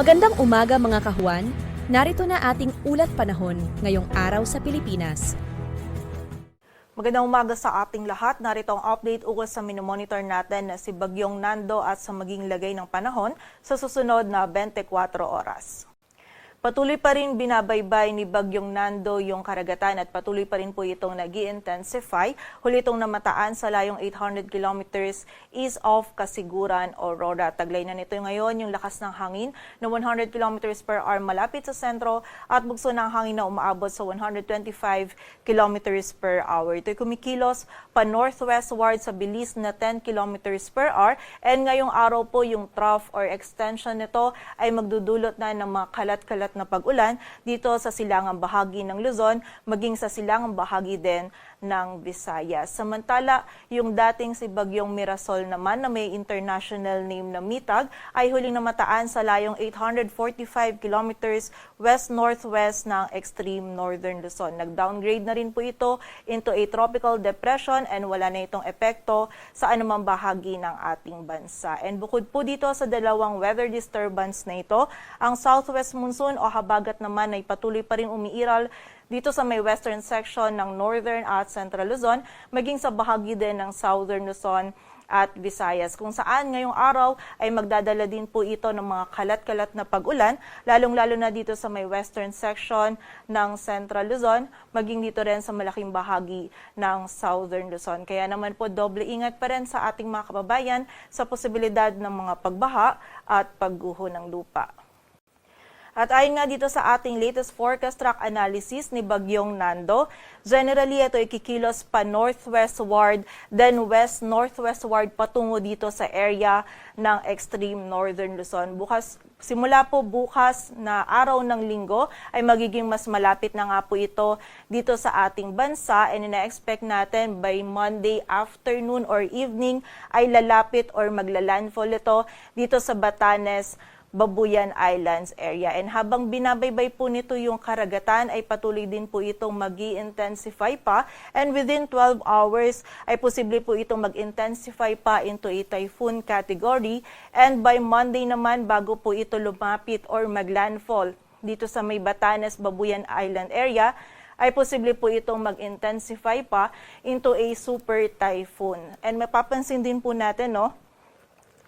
Magandang umaga mga kahuan. Narito na ating ulat panahon ngayong araw sa Pilipinas. Magandang umaga sa ating lahat. Narito ang update ukol sa minomonitor natin na si Bagyong Nando at sa maging lagay ng panahon sa susunod na 24 oras. Patuloy pa rin binabaybay ni Bagyong Nando yung karagatan at patuloy pa rin po itong nag intensify Huli itong namataan sa layong 800 kilometers east of Kasiguran, Aurora. Taglay na nito ngayon yung lakas ng hangin na 100 kilometers per hour malapit sa sentro at bugso ng hangin na umaabot sa 125 kilometers per hour. Ito'y kumikilos pa northwestward sa bilis na 10 kilometers per hour and ngayong araw po yung trough or extension nito ay magdudulot na ng mga kalat-kalat na pag-ulan dito sa silangang bahagi ng Luzon, maging sa silangang bahagi din ng Visayas. Samantala, yung dating si Bagyong Mirasol naman na may international name na Mitag ay huling namataan sa layong 845 kilometers west-northwest ng extreme northern Luzon. Nag-downgrade na rin po ito into a tropical depression and wala na itong epekto sa anumang bahagi ng ating bansa. And bukod po dito sa dalawang weather disturbance na ito, ang southwest monsoon o habagat naman ay patuloy pa rin umiiral dito sa may western section ng northern at central Luzon, maging sa bahagi din ng southern Luzon at Visayas, kung saan ngayong araw ay magdadala din po ito ng mga kalat-kalat na pag-ulan, lalong-lalo na dito sa may western section ng Central Luzon, maging dito rin sa malaking bahagi ng Southern Luzon. Kaya naman po doble ingat pa rin sa ating mga kababayan sa posibilidad ng mga pagbaha at pagguho ng lupa. At ayon nga dito sa ating latest forecast track analysis ni Bagyong Nando, generally ito ay kikilos pa northwestward, then west-northwestward patungo dito sa area ng extreme northern Luzon. Bukas, simula po bukas na araw ng linggo ay magiging mas malapit na nga po ito dito sa ating bansa and ina-expect natin by Monday afternoon or evening ay lalapit or maglalandfall ito dito sa Batanes, Babuyan Islands area. And habang binabaybay po nito yung karagatan ay patuloy din po itong mag intensify pa and within 12 hours ay posible po itong mag-intensify pa into a typhoon category and by Monday naman bago po ito lumapit or maglandfall dito sa may Batanes, Babuyan Island area ay posible po itong mag-intensify pa into a super typhoon. And mapapansin din po natin, no,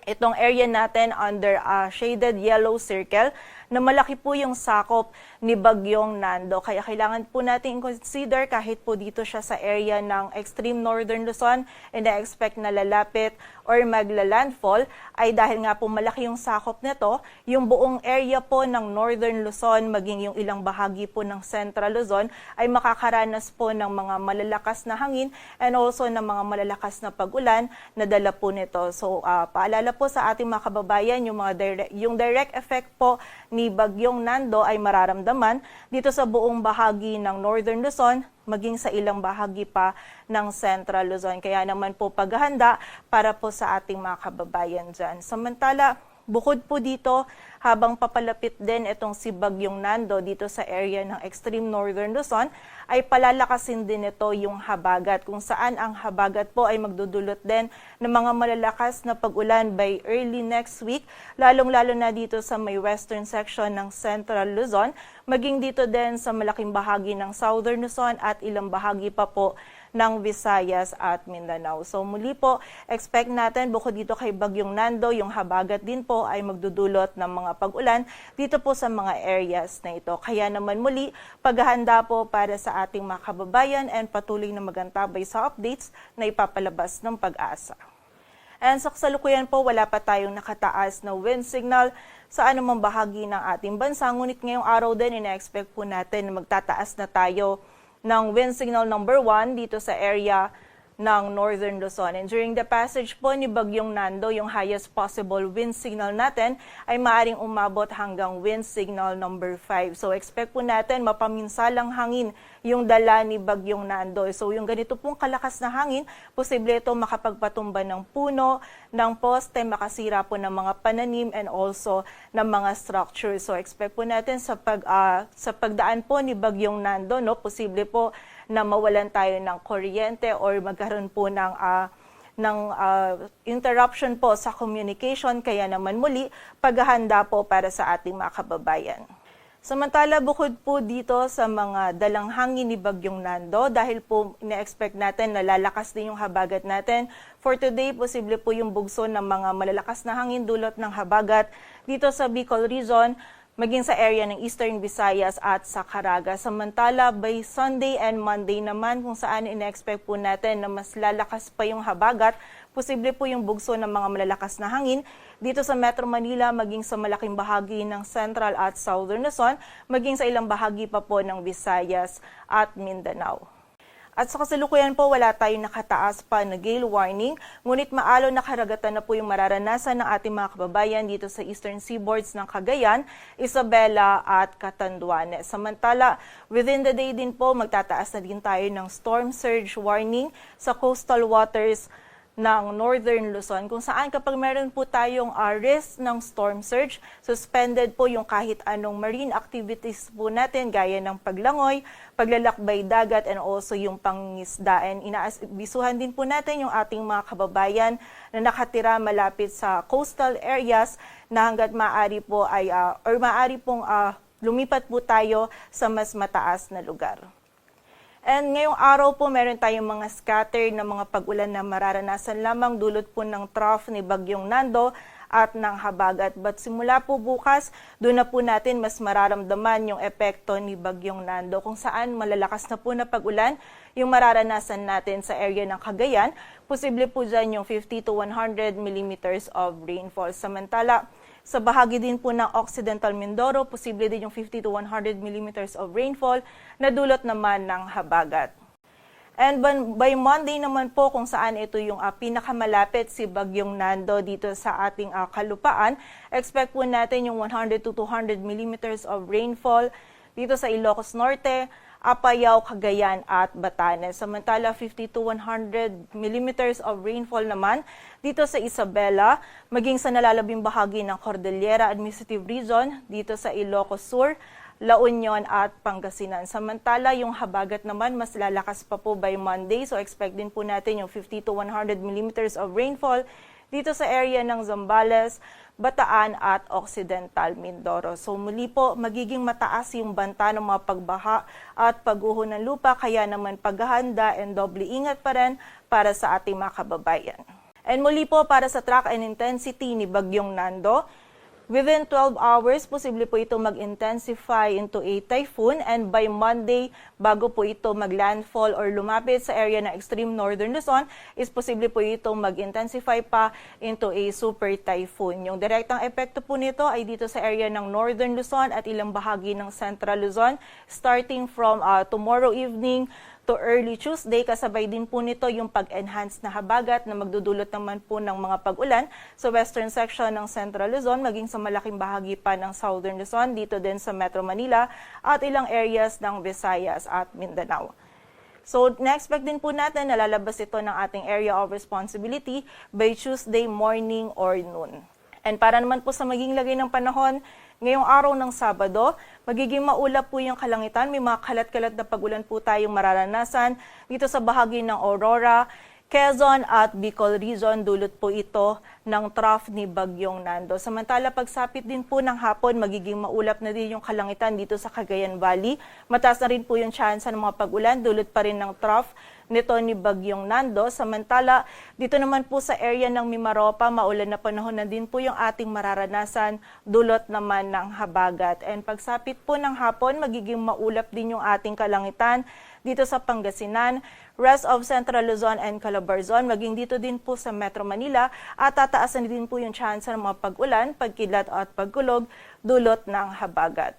itong area natin under a shaded yellow circle na malaki po yung sakop ni Bagyong Nando. Kaya kailangan po natin consider kahit po dito siya sa area ng extreme northern Luzon and na-expect na lalapit or magla-landfall ay dahil nga po malaki yung sakop nito, yung buong area po ng northern Luzon maging yung ilang bahagi po ng central Luzon ay makakaranas po ng mga malalakas na hangin and also ng mga malalakas na pag-ulan na dala po nito. So ah, paalala po sa ating mga kababayan yung mga direct, yung direct effect po ni Bagyong Nando ay mararamdaman dito sa buong bahagi ng Northern Luzon, maging sa ilang bahagi pa ng Central Luzon. Kaya naman po paghahanda para po sa ating mga kababayan dyan. Samantala, Bukod po dito, habang papalapit din itong si Bagyong Nando dito sa area ng extreme northern Luzon, ay palalakasin din ito yung habagat kung saan ang habagat po ay magdudulot din ng mga malalakas na pag-ulan by early next week, lalong-lalo na dito sa may western section ng central Luzon, maging dito din sa malaking bahagi ng southern Luzon at ilang bahagi pa po ng Visayas at Mindanao. So muli po, expect natin bukod dito kay Bagyong Nando, yung habagat din po ay magdudulot ng mga pag-ulan dito po sa mga areas na ito. Kaya naman muli, paghahanda po para sa ating mga kababayan and patuloy na magantabay sa updates na ipapalabas ng pag-asa. And sa kasalukuyan po, wala pa tayong nakataas na wind signal sa anumang bahagi ng ating bansa. Ngunit ngayong araw din, ina-expect po natin na magtataas na tayo ng wind signal number 1 dito sa area ng Northern Luzon. And during the passage po ni Bagyong Nando, yung highest possible wind signal natin ay maaring umabot hanggang wind signal number 5. So expect po natin mapaminsalang hangin yung dala ni Bagyong Nando. So yung ganito pong kalakas na hangin, posible ito makapagpatumba ng puno, ng poste, makasira po ng mga pananim and also ng mga structures. So expect po natin sa pag ah, sa pagdaan po ni Bagyong Nando, no, posible po na mawalan tayo ng kuryente or magkaroon po ng ah, ng ah, interruption po sa communication kaya naman muli paghahanda po para sa ating mga kababayan. Samantala, bukod po dito sa mga dalang hangin ni Bagyong Nando, dahil po ina-expect natin na lalakas din yung habagat natin, for today, posible po yung bugso ng mga malalakas na hangin dulot ng habagat dito sa Bicol Region, maging sa area ng Eastern Visayas at sa Caraga. Samantala, by Sunday and Monday naman, kung saan ina-expect po natin na mas lalakas pa yung habagat, posible po yung bugso ng mga malalakas na hangin dito sa Metro Manila, maging sa malaking bahagi ng Central at Southern Luzon, maging sa ilang bahagi pa po ng Visayas at Mindanao. At sa kasalukuyan po, wala tayong nakataas pa na gale warning, ngunit maalo na karagatan na po yung mararanasan ng ating mga kababayan dito sa eastern seaboards ng Cagayan, Isabela at Catanduanes. Samantala, within the day din po, magtataas na din tayo ng storm surge warning sa coastal waters ng Northern Luzon kung saan kapag meron po tayong uh, risk ng storm surge, suspended po yung kahit anong marine activities po natin gaya ng paglangoy, paglalakbay dagat and also yung pangisdaen. Inaabisuhan din po natin yung ating mga kababayan na nakatira malapit sa coastal areas na hanggat maaari po ay uh, or maaari pong uh, lumipat po tayo sa mas mataas na lugar. And ngayong araw po, meron tayong mga scatter na mga pag-ulan na mararanasan lamang dulot po ng trough ni Bagyong Nando at ng habagat. But simula po bukas, doon na po natin mas mararamdaman yung epekto ni Bagyong Nando kung saan malalakas na po na pag-ulan yung mararanasan natin sa area ng Cagayan. Posible po dyan yung 50 to 100 millimeters of rainfall. Samantala, sa bahagi din po ng Occidental Mindoro, posible din yung 50 to 100 millimeters of rainfall na dulot naman ng habagat. And by, Monday naman po kung saan ito yung uh, pinakamalapit si Bagyong Nando dito sa ating uh, kalupaan, expect po natin yung 100 to 200 millimeters of rainfall dito sa Ilocos Norte, Apayao, Cagayan at Batanes. Samantala 50 to 100 millimeters of rainfall naman dito sa Isabela, maging sa nalalabing bahagi ng Cordillera Administrative Region dito sa Ilocos Sur, La Union at Pangasinan. Samantala, yung habagat naman mas lalakas pa po by Monday. So expect din po natin yung 50 to 100 millimeters of rainfall dito sa area ng Zambales, Bataan at Occidental Mindoro. So muli po, magiging mataas yung banta ng mga pagbaha at pagguho ng lupa, kaya naman paghahanda and doble ingat pa rin para sa ating mga kababayan. And muli po para sa track and intensity ni Bagyong Nando, Within 12 hours, posible po ito mag-intensify into a typhoon and by Monday, bago po ito mag-landfall or lumapit sa area ng extreme northern Luzon, is posible po ito mag-intensify pa into a super typhoon. Yung direktang epekto po nito ay dito sa area ng northern Luzon at ilang bahagi ng central Luzon starting from uh, tomorrow evening to early Tuesday. Kasabay din po nito yung pag-enhance na habagat na magdudulot naman po ng mga pag-ulan sa western section ng Central Luzon, maging sa malaking bahagi pa ng Southern Luzon, dito din sa Metro Manila at ilang areas ng Visayas at Mindanao. So, na-expect din po natin na lalabas ito ng ating area of responsibility by Tuesday morning or noon. And para naman po sa maging lagay ng panahon, ngayong araw ng Sabado, magiging maulap po yung kalangitan. May mga kalat-kalat na pagulan po tayong mararanasan dito sa bahagi ng Aurora, Quezon at Bicol Region. Dulot po ito ng trough ni Bagyong Nando. Samantala, pagsapit din po ng hapon, magiging maulap na din yung kalangitan dito sa Cagayan Valley. Mataas na rin po yung chance ng mga pagulan. Dulot pa rin ng trough nito ni Bagyong Nando. Samantala, dito naman po sa area ng Mimaropa, maulan na panahon na din po yung ating mararanasan, dulot naman ng habagat. And pagsapit po ng hapon, magiging maulap din yung ating kalangitan dito sa Pangasinan, rest of Central Luzon and Calabarzon, maging dito din po sa Metro Manila at tataasan din po yung chance ng mga pag-ulan, pagkilat at pagkulog dulot ng habagat.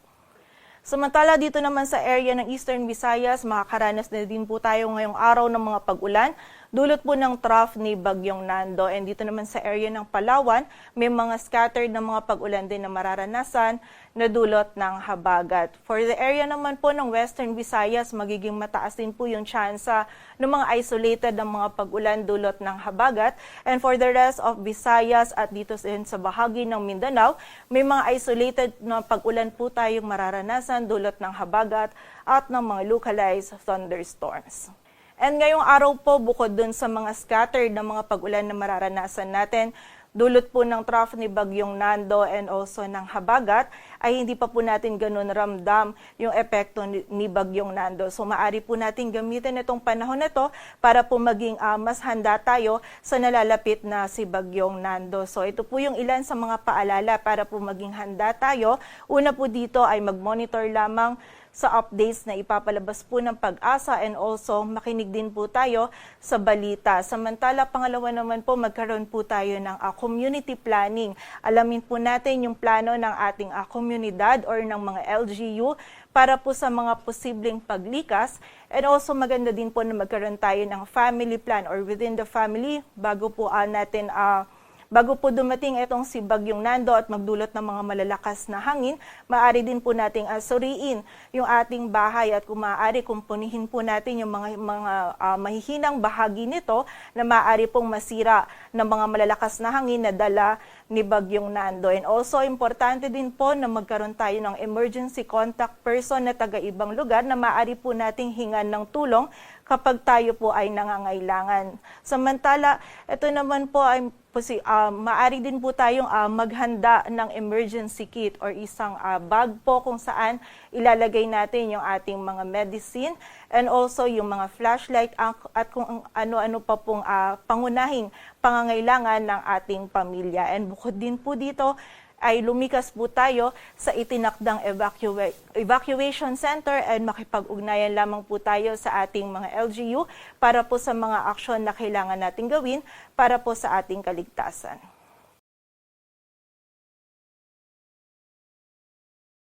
Samantala dito naman sa area ng Eastern Visayas, makakaranas na din po tayo ngayong araw ng mga pag-ulan. Dulot po ng trough ni Bagyong Nando. And dito naman sa area ng Palawan, may mga scattered na mga pag-ulan din na mararanasan na dulot ng habagat. For the area naman po ng Western Visayas, magiging mataas din po yung tsansa ng mga isolated na mga pag-ulan dulot ng habagat. And for the rest of Visayas at dito din sa bahagi ng Mindanao, may mga isolated na pag-ulan po tayong mararanasan dulot ng habagat at ng mga localized thunderstorms. And ngayong araw po, bukod dun sa mga scattered na mga pag-ulan na mararanasan natin, dulot po ng trough ni Bagyong Nando and also ng Habagat, ay hindi pa po natin ganun ramdam yung epekto ni, Bagyong Nando. So maari po natin gamitin itong panahon na to para po maging ah, mas handa tayo sa nalalapit na si Bagyong Nando. So ito po yung ilan sa mga paalala para po maging handa tayo. Una po dito ay mag-monitor lamang sa updates na ipapalabas po ng pag-asa and also makinig din po tayo sa balita. Samantala, pangalawa naman po, magkaroon po tayo ng ah, community planning. Alamin po natin yung plano ng ating ah, komunidad or ng mga LGU para po sa mga posibleng paglikas and also maganda din po na magkaroon tayo ng family plan or within the family bago po ah, natin ah, Bago po dumating itong si Bagyong Nando at magdulot ng mga malalakas na hangin, maaari din po nating asuriin yung ating bahay at kung maaari kumpunihin po natin yung mga, mga ah, mahihinang bahagi nito na maaari pong masira ng mga malalakas na hangin na dala ni Bagyong Nando. And also, importante din po na magkaroon tayo ng emergency contact person na taga-ibang lugar na maaari po nating hingan ng tulong kapag tayo po ay nangangailangan. Samantala, ito naman po ay posi- ah, maaari din po tayong ah, maghanda ng emergency kit or isang ah, bag po kung saan ilalagay natin yung ating mga medicine and also yung mga flashlight at kung ano-ano pa pong ah, pangunahing pangangailangan ng ating pamilya. And bukod din po dito, ay lumikas po tayo sa itinakdang evacua- evacuation center and makipag-ugnayan lamang po tayo sa ating mga LGU para po sa mga aksyon na kailangan nating gawin para po sa ating kaligtasan.